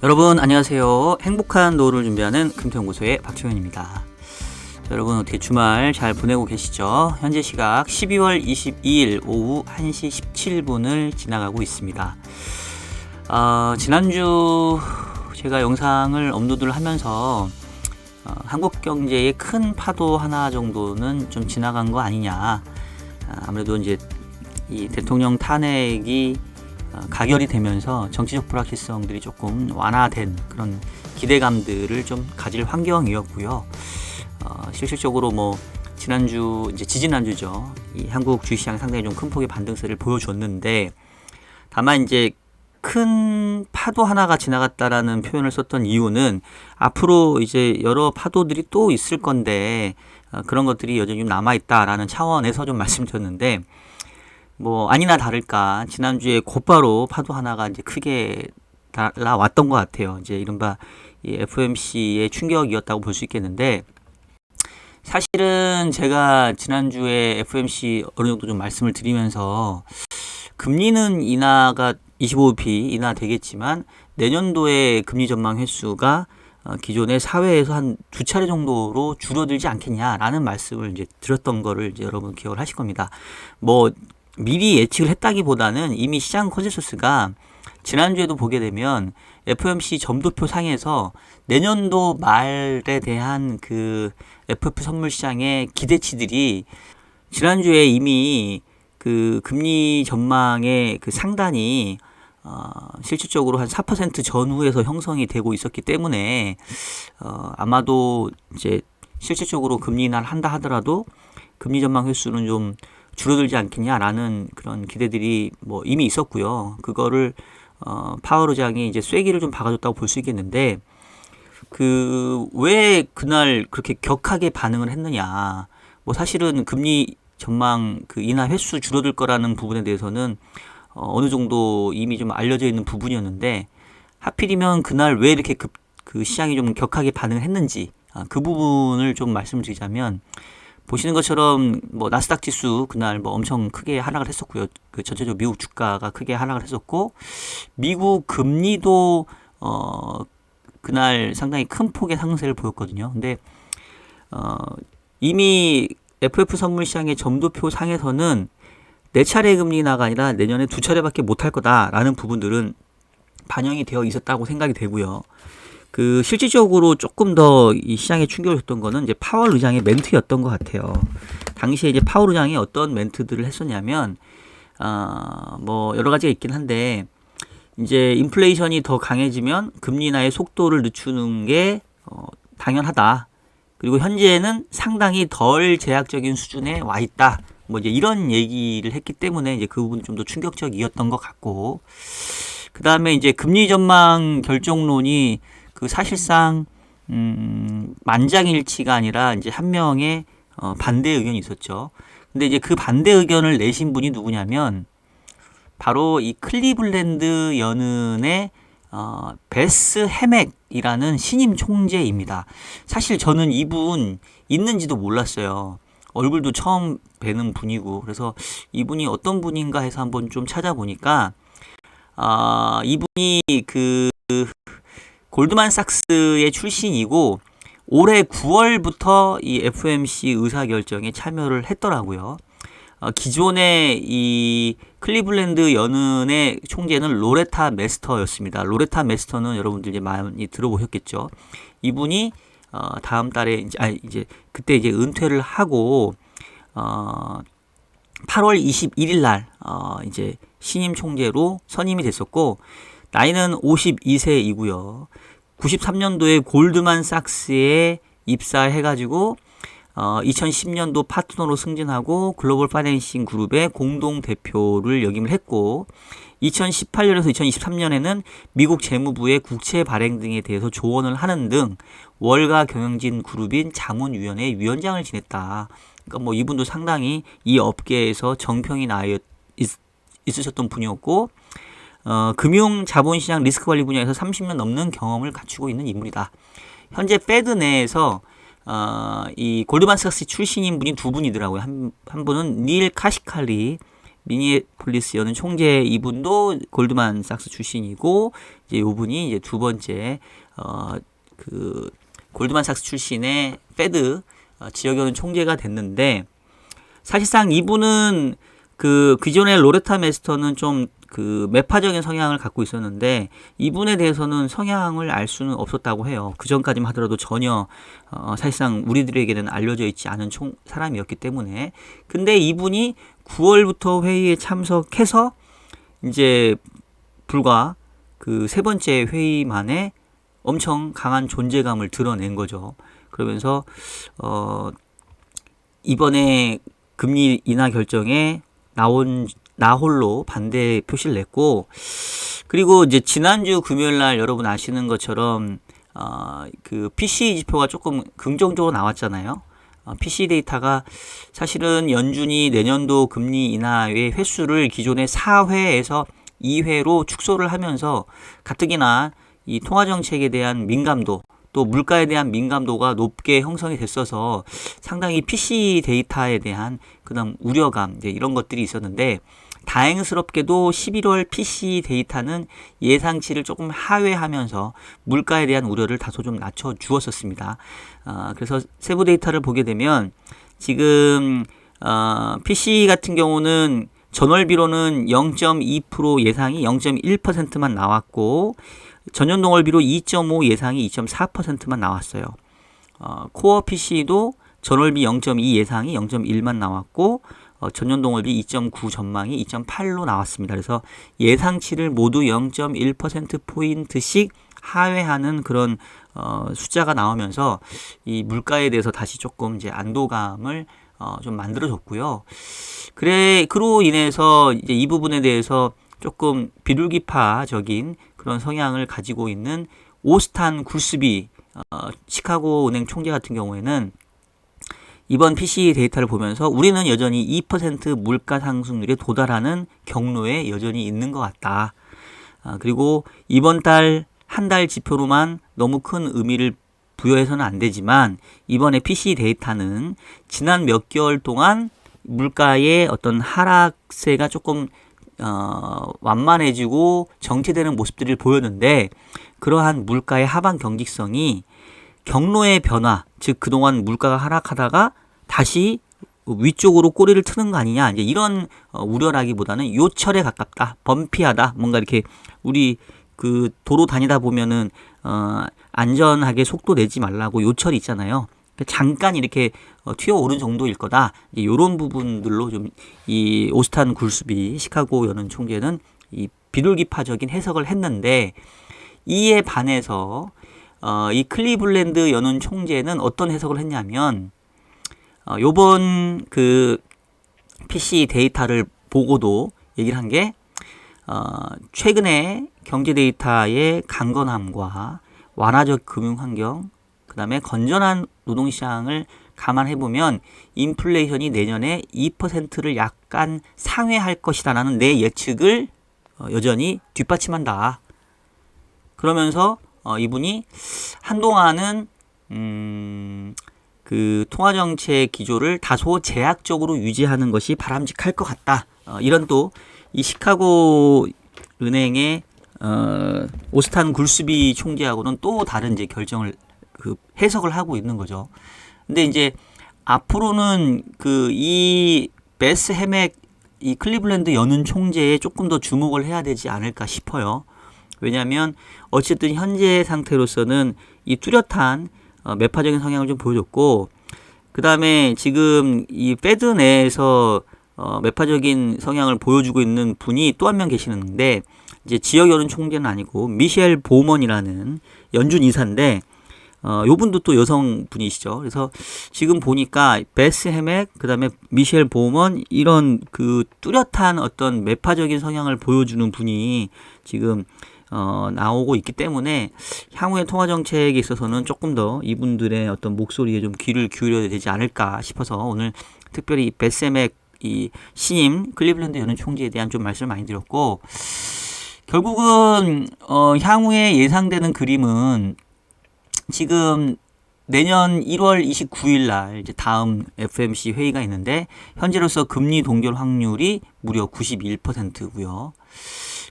여러분 안녕하세요. 행복한 노후를 준비하는 금태연구소의 박정현입니다. 자, 여러분 어떻게 주말 잘 보내고 계시죠? 현재 시각 12월 22일 오후 1시 17분을 지나가고 있습니다. 어, 지난주 제가 영상을 업로드를 하면서 어, 한국 경제의 큰 파도 하나 정도는 좀 지나간 거 아니냐. 아, 아무래도 이제 이 대통령 탄핵이 어, 가결이 되면서 정치적 불확실성들이 조금 완화된 그런 기대감들을 좀 가질 환경이었고요. 어, 실질적으로 뭐 지난주 이제 지지난주죠. 이 한국 주식시장 상당히 좀 큰 폭의 반등세를 보여줬는데 다만 이제 큰 파도 하나가 지나갔다라는 표현을 썼던 이유는 앞으로 이제 여러 파도들이 또 있을 건데 어, 그런 것들이 여전히 좀 남아 있다라는 차원에서 좀 말씀드렸는데 뭐 아니나 다를까 지난주에 곧바로 파도 하나가 이제 크게 날라왔던 것 같아요. 이제 이른바 이 FOMC의 충격이었다고 볼 수 있겠는데 사실은 제가 지난주에 FOMC 어느 정도 좀 말씀을 드리면서 금리는 인하가 25p 인하 되겠지만 내년도에 금리 전망 횟수가 어, 기존의 사회에서 한 두 차례 정도로 줄어들지 않겠냐라는 말씀을 이제 드렸던 거를 이제 여러분 기억을 하실 겁니다. 뭐 미리 예측을 했다기보다는 이미 시장 컨센서스가 지난주에도 보게 되면 FOMC 점도표 상에서 내년도 말에 대한 그 FF 선물 시장의 기대치들이 지난주에 이미 그 금리 전망의 그 상단이 어, 실질적으로 한 4% 전후에서 형성이 되고 있었기 때문에 어, 아마도 이제 실질적으로 금리 인하를 한다 하더라도 금리 전망 횟수는 좀 줄어들지 않겠냐라는 그런 기대들이 뭐 이미 있었고요. 그거를 어, 파월 의장이 이제 쐐기를 좀 박아줬다고 볼 수 있겠는데 그 왜 그날 그렇게 격하게 반응을 했느냐? 뭐 사실은 금리 전망 그 인하 횟수 줄어들 거라는 부분에 대해서는 어, 어느 정도 이미 좀 알려져 있는 부분이었는데 하필이면 그날 왜 이렇게 급, 그 시장이 좀 격하게 반응을 했는지 아, 그 부분을 좀 말씀드리자면 보시는 것처럼 뭐 나스닥 지수 그날 뭐 엄청 크게 하락을 했었고요. 그 전체적으로 미국 주가가 크게 하락을 했었고 미국 금리도 어 그날 상당히 큰 폭의 상승세를 보였거든요. 근데 어 이미 FF 선물 시장의 점도표 상에서는 네 차례 금리 인하가 아니라 내년에 두 차례밖에 못 할 거다라는 부분들은 반영이 되어 있었다고 생각이 되고요. 그 실질적으로 조금 더 이 시장에 충격을 줬던 거는 이제 파월 의장의 멘트였던 것 같아요. 당시에 이제 파월 의장이 어떤 멘트들을 했었냐면 아뭐 여러 가지가 있긴 한데 이제 인플레이션이 더 강해지면 금리 인하의 속도를 늦추는 게 어, 당연하다. 그리고 현재는 상당히 덜 제약적인 수준에 와 있다. 뭐 이제 이런 얘기를 했기 때문에 이제 그 부분이 좀 더 충격적이었던 것 같고 그 다음에 이제 금리 전망 결정론이 그 사실상 음, 만장일치가 아니라 이제 한 명의 어, 반대 의견이 있었죠. 근데 이제 그 반대 의견을 내신 분이 누구냐면 바로 이 클리블랜드 연은의 어, 베스 해맥이라는 신임 총재입니다. 사실 저는 이분 있는지도 몰랐어요. 얼굴도 처음 뵈는 분이고 그래서 이분이 어떤 분인가 해서 한번 좀 찾아보니까 아, 이분이 그 골드만삭스의 출신이고 올해 9월부터 이 FOMC 의사결정에 참여를 했더라고요. 어, 기존의 이 클리블랜드 연은의 총재는 로레타 메스터였습니다. 로레타 메스터는 여러분들 이제 많이 들어보셨겠죠. 이분이 어, 다음 달에 이제 아 이제 그때 이제 은퇴를 하고 어 8월 21일 날 어, 이제 신임 총재로 선임이 됐었고 나이는 52세이고요. 93년도에 골드만삭스에 입사해가지고 어, 2010년도 파트너로 승진하고 글로벌 파이낸싱 그룹의 공동 대표를 역임을 했고 2018년에서 2023년에는 미국 재무부의 국채 발행 등에 대해서 조언을 하는 등 월가 경영진 그룹인 자문위원회 위원장을 지냈다. 그러니까 뭐 이분도 상당히 이 업계에서 정평이 나 있, 있으셨던 분이었고 어, 금융 자본시장 리스크 관리 분야에서 30년 넘는 경험을 갖추고 있는 인물이다. 현재 페드 내에서 어, 이 골드만삭스 출신인 분이 두 분이더라고요. 한, 한 분은 닐 카시칼리 미니애폴리스 여는 총재 이분도 골드만삭스 출신이고 이제 요분이 이제 두 번째 어 그 골드만삭스 출신의 페드 어, 지역 여는 총재가 됐는데 사실상 이분은 그 기존의 로레타 메스터는 좀 그 매파적인 성향을 갖고 있었는데 이분에 대해서는 성향을 알 수는 없었다고 해요. 그 전까지만 하더라도 전혀 어, 사실상 우리들에게는 알려져 있지 않은 총 사람이었기 때문에 근데 이분이 9월부터 회의에 참석해서 이제 불과 그 세 번째 회의 만에 엄청 강한 존재감을 드러낸 거죠. 그러면서 어 이번에 금리 인하 결정에 나온 나홀로 반대 표시를 냈고 그리고 이제 지난주 금요일 날 여러분 아시는 것처럼 어 그 PC 지표가 조금 긍정적으로 나왔잖아요. 어, PC 데이터가 사실은 연준이 내년도 금리 인하의 횟수를 기존의 4회에서 2회로 축소를 하면서 가뜩이나 이 통화 정책에 대한 민감도 또 물가에 대한 민감도가 높게 형성이 됐어서 상당히 PC 데이터에 대한 그다음 우려감 이제 이런 것들이 있었는데 다행스럽게도 11월 PC 데이터는 예상치를 조금 하회하면서 물가에 대한 우려를 다소 좀 낮춰 주었었습니다. 어, 그래서 세부 데이터를 보게 되면 지금 어, PC 같은 경우는 전월비로는 0.2% 예상이 0.1%만 나왔고 전년 동월비로 2.5 예상이 2.4%만 나왔어요. 어, 코어 PC도 전월비 0.2 예상이 0.1만 나왔고 어, 전년 동월비 2.9 전망이 2.8로 나왔습니다. 그래서 예상치를 모두 0.1% 포인트씩 하회하는 그런 어, 숫자가 나오면서 이 물가에 대해서 다시 조금 이제 안도감을 어, 좀 만들어줬고요. 그래 그로 인해서 이제 이 부분에 대해서 조금 비둘기파적인 그런 성향을 가지고 있는 오스탄 굴스비 어, 시카고 은행 총재 같은 경우에는 이번 PC 데이터를 보면서 우리는 여전히 2% 물가 상승률에 도달하는 경로에 여전히 있는 것 같다. 아, 그리고 이번 달 한 달 지표로만 너무 큰 의미를 부여해서는 안 되지만 이번에 PC 데이터는 지난 몇 개월 동안 물가의 어떤 하락세가 조금 어, 완만해지고 정체되는 모습들을 보였는데 그러한 물가의 하방 경직성이 경로의 변화, 즉 그동안 물가가 하락하다가 다시 위쪽으로 꼬리를 트는 거 아니냐 이제 이런 어, 우려라기보다는 요철에 가깝다, 범피하다, 뭔가 이렇게 우리 그 도로 다니다 보면은 어, 안전하게 속도 내지 말라고 요철이 있잖아요. 그러니까 잠깐 이렇게 어, 튀어오른 정도일 거다. 이런 부분들로 좀 이 오스탄 굴수비 시카고 연은 총재는 이 비둘기파적인 해석을 했는데 이에 반해서 어, 이 클리블랜드 연은 총재는 어떤 해석을 했냐면 어, 요번 그 PC 데이터를 보고도 얘기를 한 게 어, 최근에 경제 데이터의 강건함과 완화적 금융 환경, 그 다음에 건전한 노동 시장을 감안해 보면 인플레이션이 내년에 2%를 약간 상회할 것이다라는 내 예측을 어, 여전히 뒷받침한다. 그러면서 어, 이분이 한동안은 음, 그 통화 정책 기조를 다소 제약적으로 유지하는 것이 바람직할 것 같다. 어, 이런 또 이 시카고 은행의 어, 오스탄 굴스비 총재하고는 또 다른 이제 결정을 그 해석을 하고 있는 거죠. 근데 이제 앞으로는 그 이 베스 해맥 이 클리블랜드 연은 총재에 조금 더 주목을 해야 되지 않을까 싶어요. 왜냐하면 어쨌든 현재 상태로서는 이 뚜렷한 어, 매파적인 성향을 좀 보여줬고 그 다음에 지금 이 페드 내에서 어, 매파적인 성향을 보여주고 있는 분이 또 한 명 계시는데 이제 지역 여론 총재는 아니고 미셸 보먼이라는 연준 이사인데 어, 요 분도 또 여성분이시죠. 그래서 지금 보니까 베스 헤맥, 그 다음에 미셸 보먼, 이런 그 뚜렷한 어떤 매파적인 성향을 보여주는 분이 지금 어, 나오고 있기 때문에 향후의 통화 정책에 있어서는 조금 더 이분들의 어떤 목소리에 좀 귀를 기울여야 되지 않을까 싶어서 오늘 특별히 베스맥 이 신임 클리블랜드 연은 총재에 대한 좀 말씀을 많이 드렸고 결국은 어, 향후에 예상되는 그림은 지금 내년 1월 29일 날 이제 다음 FMC 회의가 있는데 현재로서 금리 동결 확률이 무려 91%고요.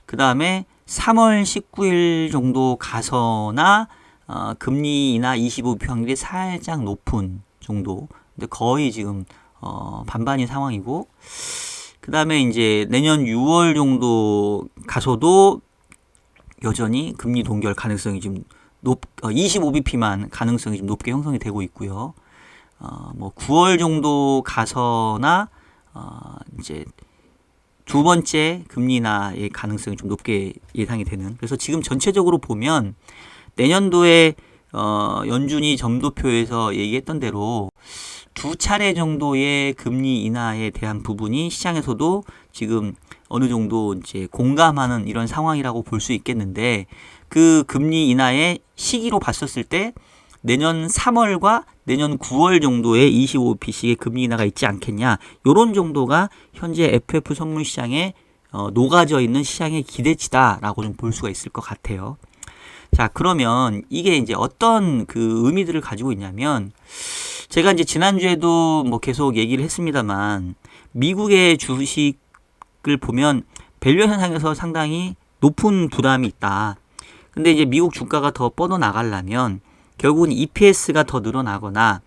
그 다음에 3월 19일 정도 가서나 어, 금리 인하 25% 확률이 살짝 높은 정도. 근데 거의 지금 어, 반반인 상황이고 그 다음에 이제 내년 6월 정도 가서도 여전히 금리 동결 가능성이 좀 높, 어, 25bp만 가능성이 좀 높게 형성이 되고 있고요. 어, 뭐 9월 정도 가서나 어, 이제 두 번째 금리 인하의 가능성이 좀 높게 예상이 되는. 그래서 지금 전체적으로 보면 내년도에 어, 연준이 점도표에서 얘기했던 대로 두 차례 정도의 금리 인하에 대한 부분이 시장에서도 지금 어느 정도 이제 공감하는 이런 상황이라고 볼 수 있겠는데 그 금리 인하의 시기로 봤었을 때 내년 3월과 내년 9월 정도의 25bc의 금리 인하가 있지 않겠냐. 요런 정도가 현재 FF 선물 시장에 어, 녹아져 있는 시장의 기대치다라고 좀 볼 수가 있을 것 같아요. 자, 그러면 이게 이제 어떤 그 의미들을 가지고 있냐면 제가 이제 지난주에도 뭐 계속 얘기를 했습니다만 미국의 주식을 보면 밸류 현상에서 상당히 높은 부담이 있다. 근데 이제 미국 주가가 더 뻗어 나가려면 결국은 EPS가 더 늘어나거나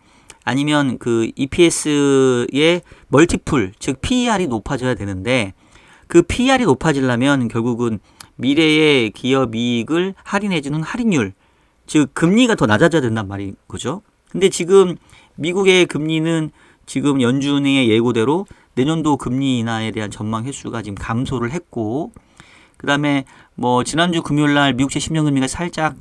아니면 그 EPS의 멀티플, 즉 PER이 높아져야 되는데 그 PER이 높아지려면 결국은 미래의 기업 이익을 할인해주는 할인율, 즉 금리가 더 낮아져야 된단 말인 거죠. 근데 지금 미국의 금리는 지금 연준의 예고대로 내년도 금리 인하에 대한 전망 횟수가 지금 감소를 했고, 그 다음에 뭐 지난주 금요일 날 미국채 10년 금리가 살짝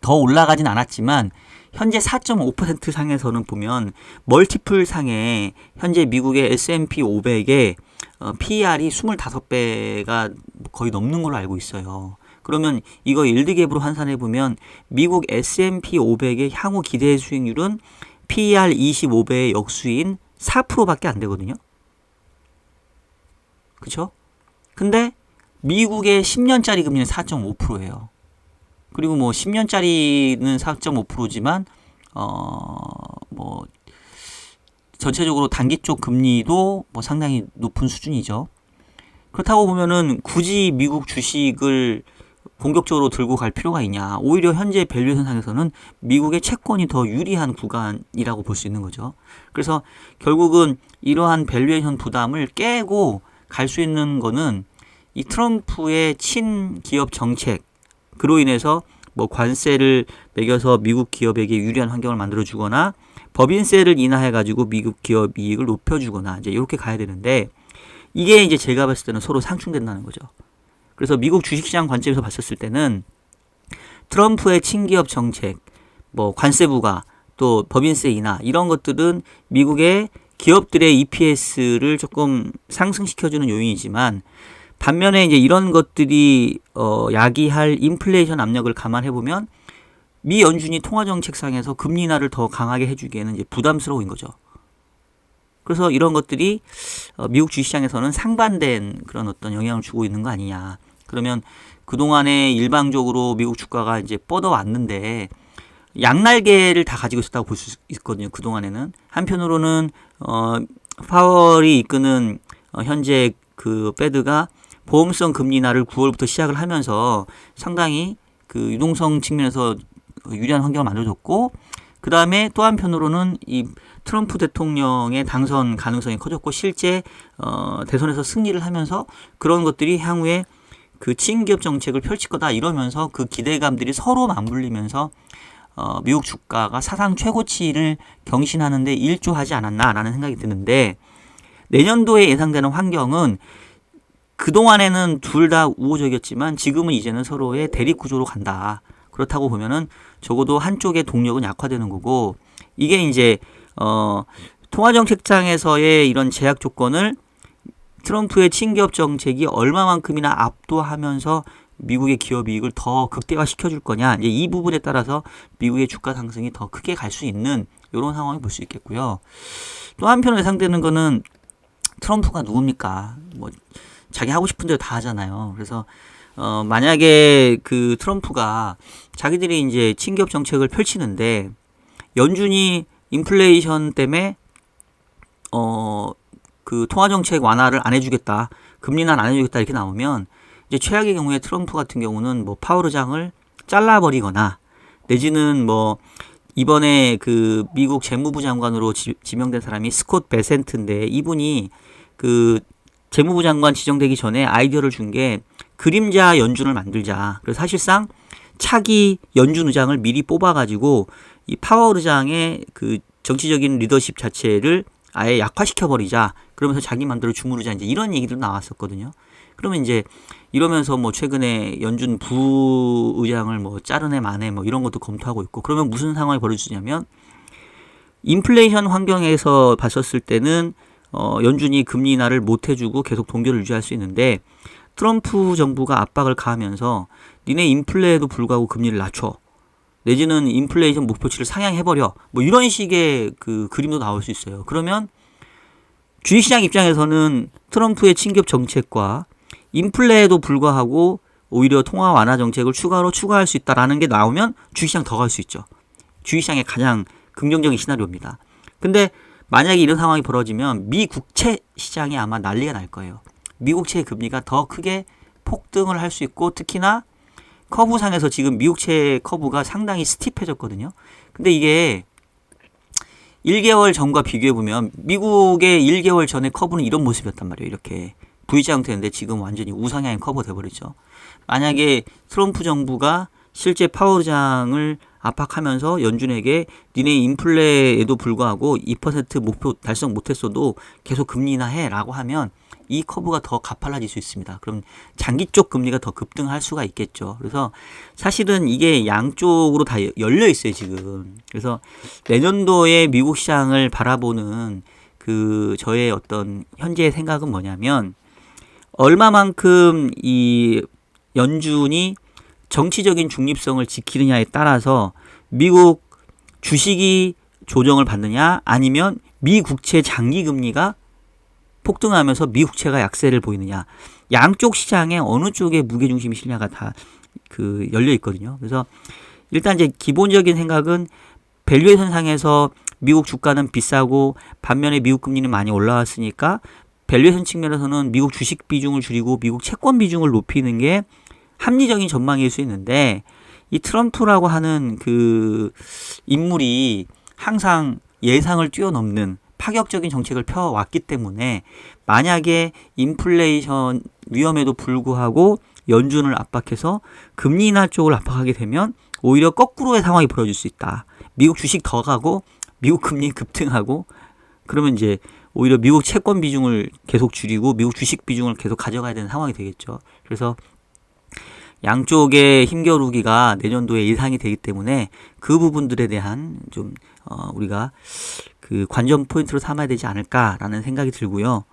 더 올라가진 않았지만 현재 4.5% 상에서는 보면 멀티플 상에 현재 미국의 S&P 500의 어, PER이 25배가 거의 넘는 걸로 알고 있어요. 그러면 이거 일드갭으로 환산해 보면 미국 S&P 500의 향후 기대 수익률은 PER 25배의 역수인 4%밖에 안 되거든요. 그쵸? 근데 미국의 10년짜리 금리는 4.5%예요. 그리고 뭐 10년짜리는 4.5%지만 어뭐 전체적으로 단기 쪽 금리도 뭐 상당히 높은 수준이죠. 그렇다고 보면은 굳이 미국 주식을 공격적으로 들고 갈 필요가 있냐. 오히려 현재 밸류 현상에서는 미국의 채권이 더 유리한 구간이라고 볼 수 있는 거죠. 그래서 결국은 이러한 밸류에이션 부담을 깨고 갈 수 있는 거는 이 트럼프의 친기업 정책 그로 인해서 뭐 관세를 매겨서 미국 기업에게 유리한 환경을 만들어 주거나 법인세를 인하해 가지고 미국 기업 이익을 높여 주거나 이제 이렇게 가야 되는데 이게 이제 제가 봤을 때는 서로 상충된다는 거죠. 그래서 미국 주식시장 관점에서 봤었을 때는 트럼프의 친기업 정책, 뭐 관세 부과, 또 법인세 인하 이런 것들은 미국의 기업들의 EPS를 조금 상승시켜주는 요인이지만 반면에 이제 이런 것들이 어 야기할 인플레이션 압력을 감안해 보면 미 연준이 통화 정책상에서 금리 인하를 더 강하게 해주기에는 이제 부담스러운 거죠. 그래서 이런 것들이 어 미국 주식시장에서는 상반된 그런 어떤 영향을 주고 있는 거 아니냐. 그러면 그동안에 일방적으로 미국 주가가 이제 뻗어왔는데 양날개를 다 가지고 있었다고 볼 수 있거든요. 그동안에는. 한편으로는 어 파월이 이끄는 어 현재 그 페드가 보험성 금리 인하를 9월부터 시작을 하면서 상당히 그 유동성 측면에서 유리한 환경을 만들어줬고 그 다음에 또 한편으로는 이 트럼프 대통령의 당선 가능성이 커졌고 실제 어 대선에서 승리를 하면서 그런 것들이 향후에 그 친기업 정책을 펼칠 거다 이러면서 그 기대감들이 서로 맞물리면서 어 미국 주가가 사상 최고치를 경신하는데 일조하지 않았나라는 생각이 드는데 내년도에 예상되는 환경은 그동안에는 둘 다 우호적이었지만 지금은 이제는 서로의 대립 구조로 간다. 그렇다고 보면은 적어도 한쪽의 동력은 약화되는 거고 이게 이제 어 통화 정책장에서의 이런 제약 조건을 트럼프의 친기업 정책이 얼마만큼이나 압도하면서 미국의 기업 이익을 더 극대화 시켜 줄 거냐 이제 이 부분에 따라서 미국의 주가 상승이 더 크게 갈 수 있는 이런 상황을 볼 수 있겠고요. 또 한편으로 예상되는 거는 트럼프가 누굽니까? 뭐 자기 하고 싶은 대로 다 하잖아요. 그래서 어 만약에 그 트럼프가 자기들이 이제 친기업 정책을 펼치는데 연준이 인플레이션 때문에 어 그 통화 정책 완화를 안 해주겠다, 금리는 안 해주겠다 이렇게 나오면 이제 최악의 경우에 트럼프 같은 경우는 뭐 파월 의장을 잘라버리거나 내지는 뭐 이번에 그 미국 재무부 장관으로 지, 지명된 사람이 스콧 베센트인데 이분이 그 재무부 장관 지정되기 전에 아이디어를 준 게 그림자 연준을 만들자. 그래서 사실상 차기 연준 의장을 미리 뽑아가지고 이 파월 의장의 그 정치적인 리더십 자체를 아예 약화시켜 버리자. 그러면서 자기 만들어 주무르자 이제 이런 얘기도 나왔었거든요. 그러면 이제 이러면서 뭐 최근에 연준 부의장을 뭐 자르네 마네 뭐 이런 것도 검토하고 있고 그러면 무슨 상황이 벌어지냐면 인플레이션 환경에서 봤었을 때는 어 연준이 금리 인하를 못 해주고 계속 동결을 유지할 수 있는데 트럼프 정부가 압박을 가하면서 니네 인플레에도 불구하고 금리를 낮춰 내지는 인플레이션 목표치를 상향해버려 뭐 이런 식의 그 그림도 나올 수 있어요. 그러면 주식시장 입장에서는 트럼프의 친격 정책과 인플레에도 불구하고 오히려 통화 완화 정책을 추가로 추가할 수 있다라는 게 나오면 주식시장 더 갈 수 있죠. 주식시장의 가장 긍정적인 시나리오입니다. 근데 만약에 이런 상황이 벌어지면 미 국채 시장이 아마 난리가 날 거예요. 미 국채 금리가 더 크게 폭등을 할 수 있고 특히나 커브상에서 지금 미국채 커브가 상당히 스티프해졌거든요. 근데 이게 1개월 전과 비교해 보면 미국의 1개월 전의 커브는 이런 모습이었단 말이에요. 이렇게 V자 형태인데 지금 완전히 우상향의 커버 돼 버리죠. 만약에 트럼프 정부가 실제 파워장을 압박하면서 연준에게 니네 인플레에도 불구하고 2% 목표 달성 못했어도 계속 금리 인하해라고 하면 이 커브가 더 가팔라질 수 있습니다. 그럼 장기 쪽 금리가 더 급등할 수가 있겠죠. 그래서 사실은 이게 양쪽으로 다 열려 있어요, 지금. 그래서 내년도에 미국 시장을 바라보는 그 저의 어떤 현재의 생각은 뭐냐면 얼마만큼 이 연준이 정치적인 중립성을 지키느냐에 따라서 미국 주식이 조정을 받느냐 아니면 미 국채 장기 금리가 폭등하면서 미 국채가 약세를 보이느냐 양쪽 시장에 어느 쪽에 무게 중심이 실냐가 다 그 열려 있거든요. 그래서 일단 이제 기본적인 생각은 밸류에이션 상에서 미국 주가는 비싸고 반면에 미국 금리는 많이 올라왔으니까 밸류에이션 측면에서는 미국 주식 비중을 줄이고 미국 채권 비중을 높이는 게 합리적인 전망일 수 있는데 이 트럼프라고 하는 그 인물이 항상 예상을 뛰어넘는 파격적인 정책을 펴왔기 때문에 만약에 인플레이션 위험에도 불구하고 연준을 압박해서 금리 인하 쪽을 압박하게 되면 오히려 거꾸로의 상황이 벌어질 수 있다. 미국 주식 더 가고 미국 금리 급등하고 그러면 이제 오히려 미국 채권 비중을 계속 줄이고 미국 주식 비중을 계속 가져가야 되는 상황이 되겠죠. 그래서 양쪽의 힘겨루기가 내년도에 예상이 되기 때문에 그 부분들에 대한 좀 어, 우리가 그 관전 포인트로 삼아야 되지 않을까라는 생각이 들고요.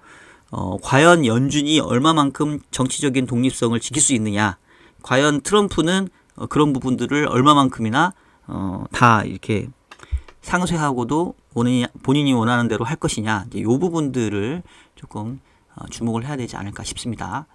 어, 과연 연준이 얼마만큼 정치적인 독립성을 지킬 수 있느냐? 과연 트럼프는 어, 그런 부분들을 얼마만큼이나 어, 다 이렇게 상쇄하고도 본인이, 본인이 원하는 대로 할 것이냐? 요 부분들을 조금 어, 주목을 해야 되지 않을까 싶습니다.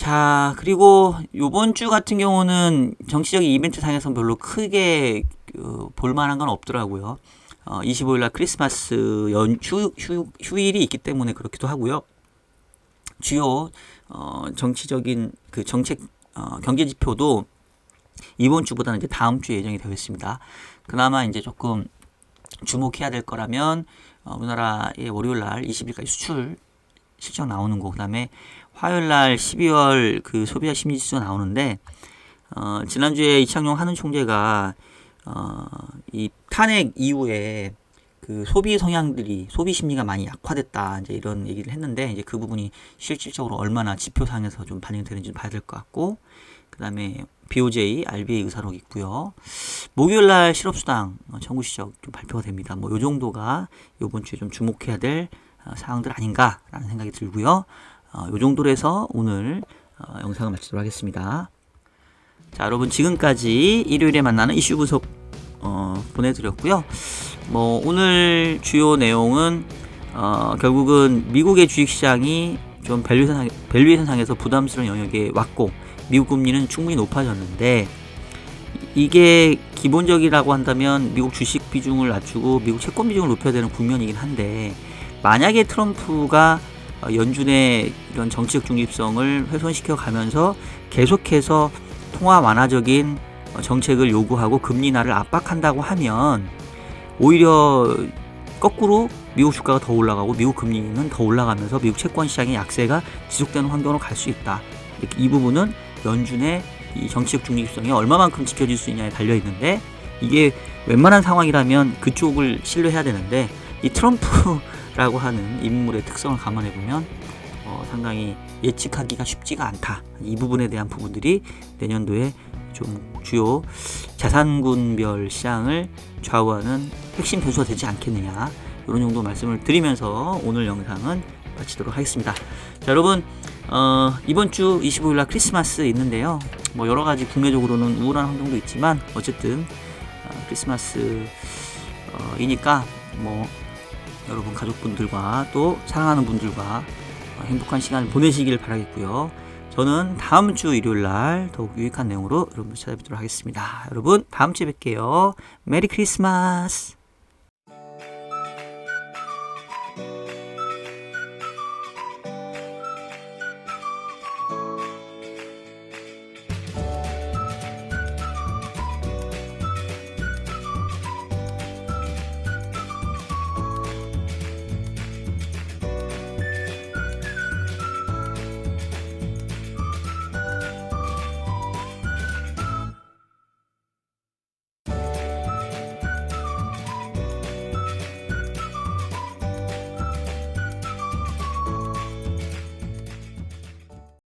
자, 그리고 요번 주 같은 경우는 정치적인 이벤트 상에서 별로 크게 그, 볼만한 건 없더라고요. 어, 25일 날 크리스마스 연 휴, 휴, 휴일이 있기 때문에 그렇기도 하고요. 주요 어, 정치적인 그 정책 어, 경제 지표도 이번 주보다는 이제 다음 주에 예정이 되어 있습니다. 그나마 이제 조금 주목해야 될 거라면 어, 우리나라의 월요일 날 20일까지 수출 실적 나오는 거 그다음에 화요일 날 12월 그 소비자 심리 지수가 나오는데 어, 지난주에 이창용 한은 총재가 어, 이 탄핵 이후에 그 소비 성향들이 소비 심리가 많이 약화됐다 이제 이런 얘기를 했는데 이제 그 부분이 실질적으로 얼마나 지표상에서 좀 반영되는지 봐야 될 것 같고 그다음에 BOJ, RBA 의사록 있고요. 목요일 날 실업수당 청구 시적 좀 발표가 됩니다. 뭐 요 정도가 요번 주에 좀 주목해야 될 어, 사항들 아닌가라는 생각이 들고요. 어, 요 정도로 해서 오늘 어, 영상을 마치도록 하겠습니다. 자, 여러분 지금까지 일요일에 만나는 이슈 분석 어, 보내드렸고요. 뭐 오늘 주요 내용은 어, 결국은 미국의 주식시장이 좀 밸류에이션 상에서 부담스러운 영역에 왔고 미국 금리는 충분히 높아졌는데 이게 기본적이라고 한다면 미국 주식 비중을 낮추고 미국 채권 비중을 높여야 되는 국면이긴 한데 만약에 트럼프가 어, 연준의 이런 정치적 중립성을 훼손시켜 가면서 계속해서 통화 완화적인 어, 정책을 요구하고 금리 인하를 압박한다고 하면 오히려 거꾸로 미국 주가가 더 올라가고 미국 금리는 더 올라가면서 미국 채권 시장의 약세가 지속되는 환경으로 갈 수 있다. 이 부분은 연준의 이 정치적 중립성이 얼마만큼 지켜질 수 있냐에 달려 있는데 이게 웬만한 상황이라면 그쪽을 신뢰해야 되는데 이 트럼프 라고 하는 인물의 특성을 감안해 보면 어, 상당히 예측하기가 쉽지가 않다. 이 부분에 대한 부분들이 내년도에 좀 주요 자산군별 시장을 좌우하는 핵심 변수가 되지 않겠느냐 이런 정도 말씀을 드리면서 오늘 영상은 마치도록 하겠습니다. 자 여러분 어, 이번 주 25일 날 크리스마스 있는데요. 뭐 여러 가지 국내적으로는 우울한 환경도 있지만 어쨌든 어, 크리스마스이니까 뭐 여러분 가족분들과 또 사랑하는 분들과 어, 행복한 시간을 보내시길 바라겠고요. 저는 다음 주 일요일 날 더욱 유익한 내용으로 여러분 찾아뵙도록 하겠습니다. 여러분 다음 주에 뵐게요. 메리 크리스마스.